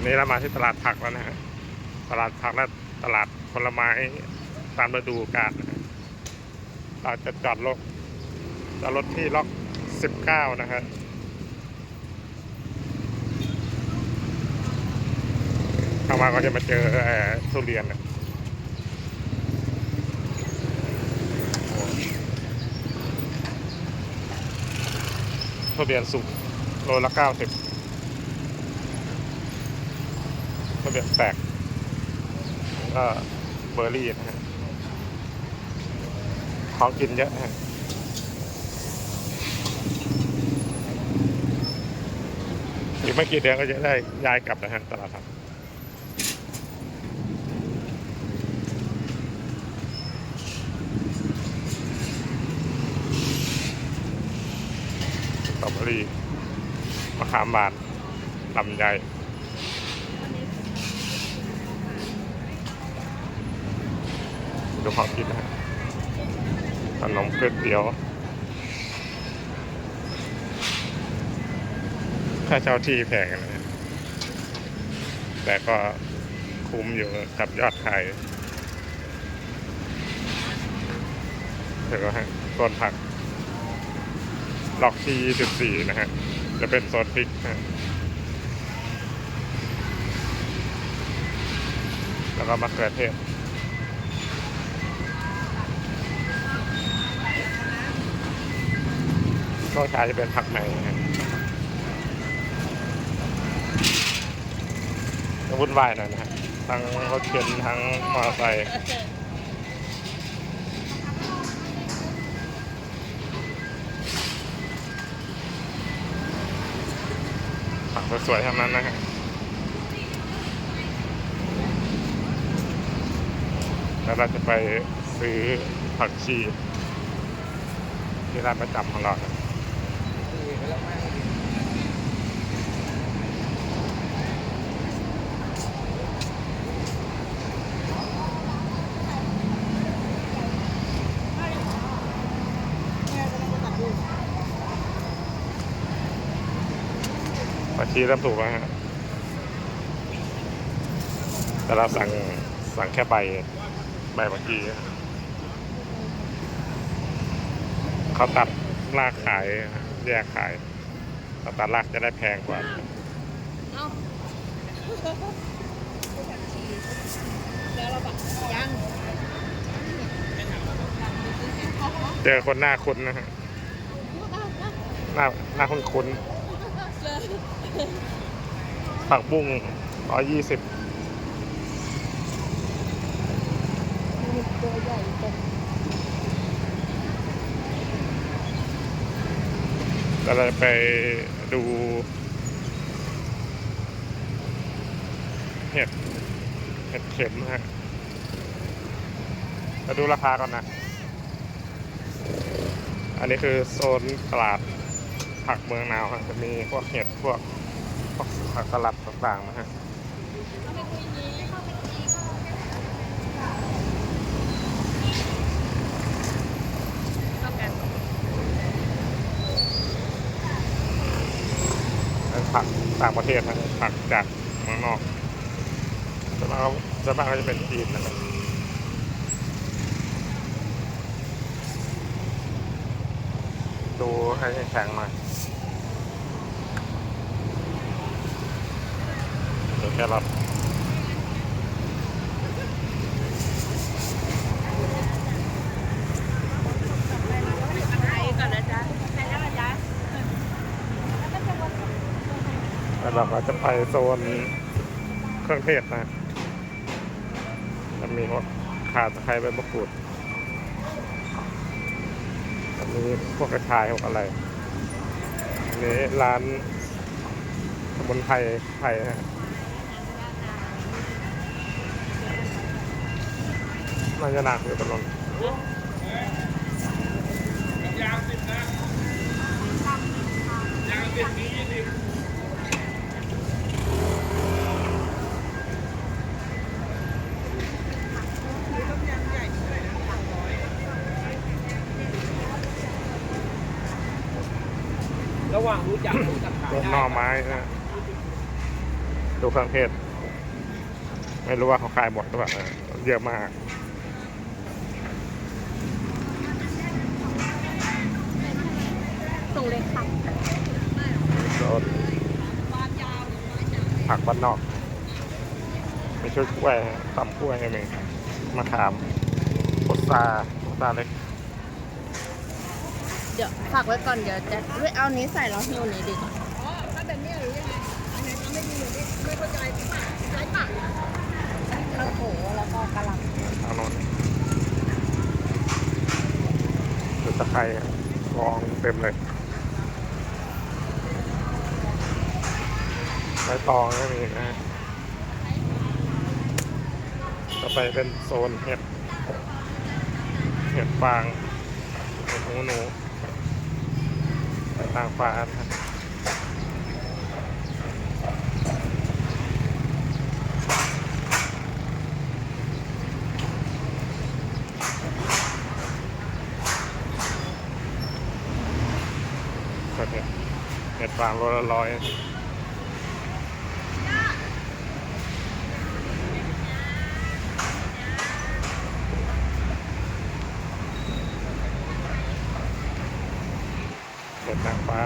อนนี้เรามาที่ตลาดผักแล้วนะฮะ ตลาดผักและตลาดผลไม้ตามฤดูกาลนะฮะเราจะจอดรถจอดรถที่ล็อก 19 นะครับเข้ามาก็จะมาเจอทุเรียนนะทุเรียนสุกโลละ 90 ระเบียงแตกก็เบอร์รี่นะฮะของกินเยอะฮะอีกไม่กี่เดือนก็จะได้ย้ายกลับนะฮะตลาดครับตบรีมะขามบานลำใหญ่ ดูของกินนะขนมก๋วยเตี๋ยวค่าเช่าที่แพงนะ แต่ก็คุ้มอยู่กับยอดขายเดี๋ยวฮะต้นผักล็อกที่ 24 นะฮะ จะเป็นโซนพริกนะฮะแล้วก็มะเขือเทศ ก็ชาจะเป็นผักไหนนะฮะวุ่นวายหน่อยนะฮะทั้งรถเข็นทั้งมอเตอร์ไซค์ผักสวยๆทั้งนั้นนะฮะแล้วเราจะไปซื้อผักชีที่ร้านประจำของเรานะ ชีเริ่มถูกแล้วฮะแต่เราสั่งสั่งแค่ใบใบผักชีเขาตัดรากขายแยกขายเขาตัดรากจะได้แพงกว่าเจอคนหน้าคุ้นนะฮะหน้าหน้าคุ้นคุ้น ผักบุ้งร้อยยี่สิบตัวใหญ่จังก็เลยไปดูเห็ดเห็ดเข็มนะฮะมาดูราคาก่อนนะ อันนี้คือโซนตลาดผักเมืองนาวครับจะมีพวกเห็ดพวก ผักสลัดต่างๆนะฮะผักต่างประเทศนะผักจากเมืองนอกส่วนมากส่วนมากก็จะเป็นจีนนะครับดูให้แข็งหน่อยเดี๋ยวแค่ รับไทยก่อทเราก็จะไปโซนเครื่องเทศนะ จะมีพวกขาตะไคร้ใบมะกรูดจะมีพวกกระชายพวกอะไรอันนี้ร้านสมุนไพรไทยนะฮะ น่าจะหนักอยู่ตรงนั้นระหว่างรู้จักรู้จักขายรถได้หน่อไม้นะดูเครื่องเทศไม่รู้ว่าเขาขายหมดหรือเปล่าเออเยอะมาก ส่งเลยค่ะรสผักบ้านนอกไม่ช่วยกล้วยตำกล้วยให้มึงมะขามพุทราพุทราเล็ก เดี๋ยวฝากไว้ก่อนเดี๋ยวจะเฮ้ยเอานี้ใส่แล้วหิ้วนี้ดีกว่าถ้าเป็นเนี่ยหรือยังไงอันนี้ทำไม่ดีอยู่ดิไม่เข้าใจใช้ปากข้าวโพดแล้วก็กะหล่ำทางโน้นจุดตะไคร้กองเต็มเลย ใบตองก็มีนะฮะต่อไปเป็นโซนเห็ด เห็ดฟางเห็ดหูหนูเห็ดนางฟ้านะครับก็เห็ดเห็ดฟางโลละร้อยเห็ดนางฟ้า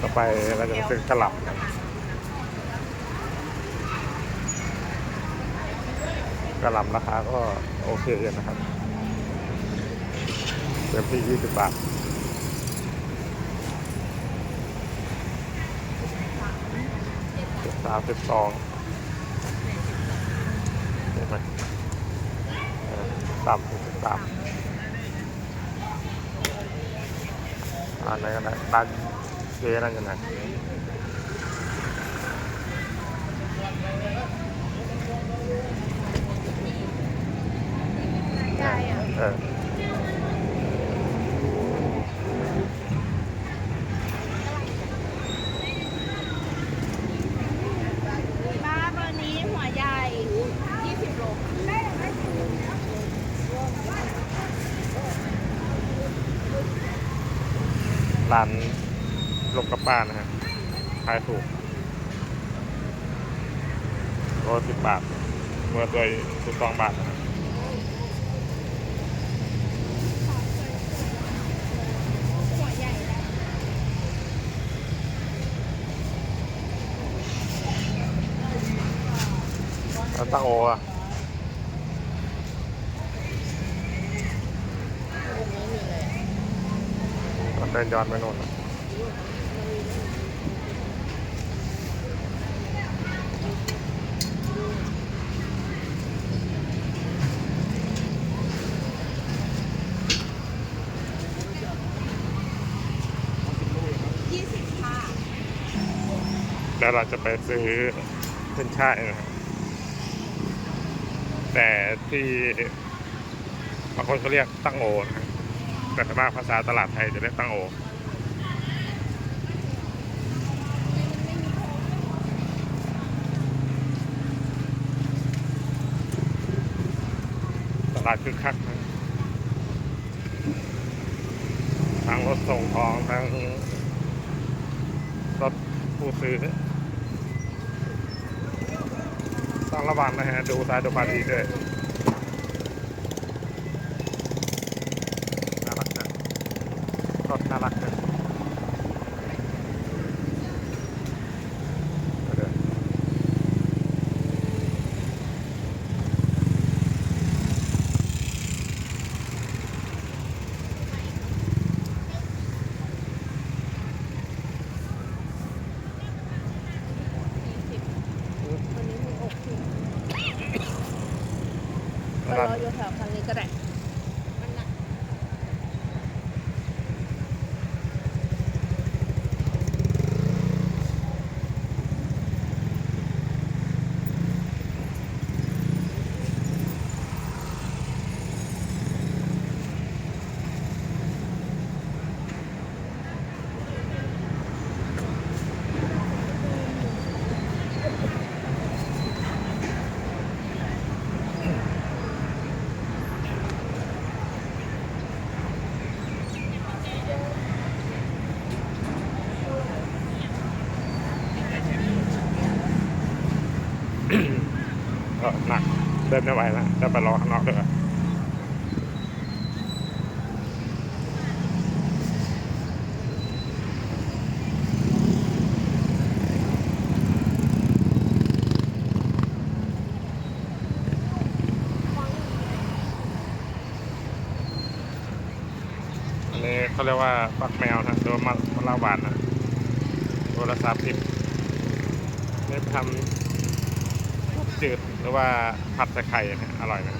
ต่อไปเราจะไปซื้อกระหล่ำกันกระหล่ำราคาก็โอเคอยู่นะครับเต็มที่ 20 บาทสามสิบสองใช่ไหมเออสามสิบสามอันไหนกันนะดันกันนะด้อ่ะเออ บ้าเบอร์นี้หัวใหญ่ 20โล ร้านลงกั บ้านนะฮะขายถูกโลสิบบาทเมื่อตัวสิบสองบาทนะฮะหัวใหญ่ได้แล้วตั้งโออะเลยอะมันเดินย้อนไปโน่น แล้วเราจะไปซื้อขึ้นช่ายนะแต่ที่บางคนเขาเรียกตั้งโอนะแต่ส่วนมากภาษาตลาดไทยจะเรียกตั้งโอตลาดคึกคักนะทั้งรถส่งของทั้งรถผู้ซื้อ ต้องระวังนะฮะ ดูซ้ายดูขวาดีด้วยน่ารักจังรถน่ารักจัง นักเดินไม่ไหวแล้วจะไปรอข้างนอกด้วยอันนี้เขาเรียกว่าปักแมวนะหรือว่ามะลาวานนะตัวละสามสิบนี่ทำ จืดหรือว่าผัดใส่ไข่นะอร่อยนะ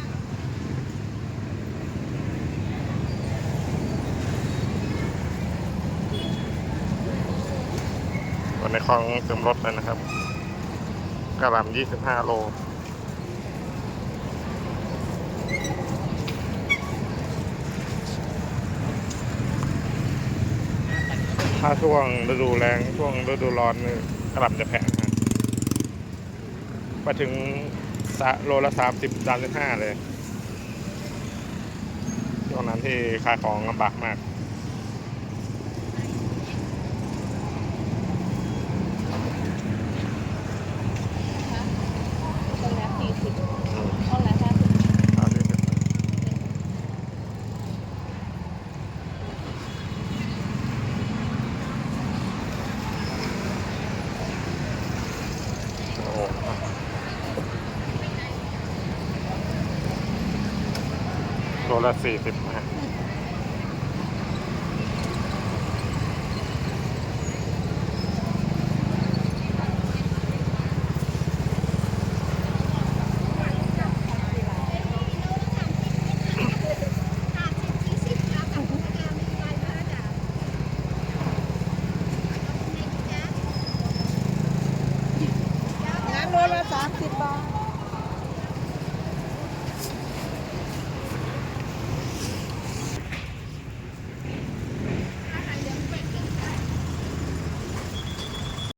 วันในคลองเติมรถเลยนะครับกระหล่ำยี่สิบห้าโลถ้าช่วงฤดูแรงช่วงฤดูร้อนกระหล่ำจะแพง มาถึงโลละสามสิบสามสิบห้าเลยช่วงนั้นที่ขายของลำบากมาก ต้นละสี่สิบ อืม ต้นละห้าสิบ สามสิบโอ้โหโละสี่สิบนะฮะงา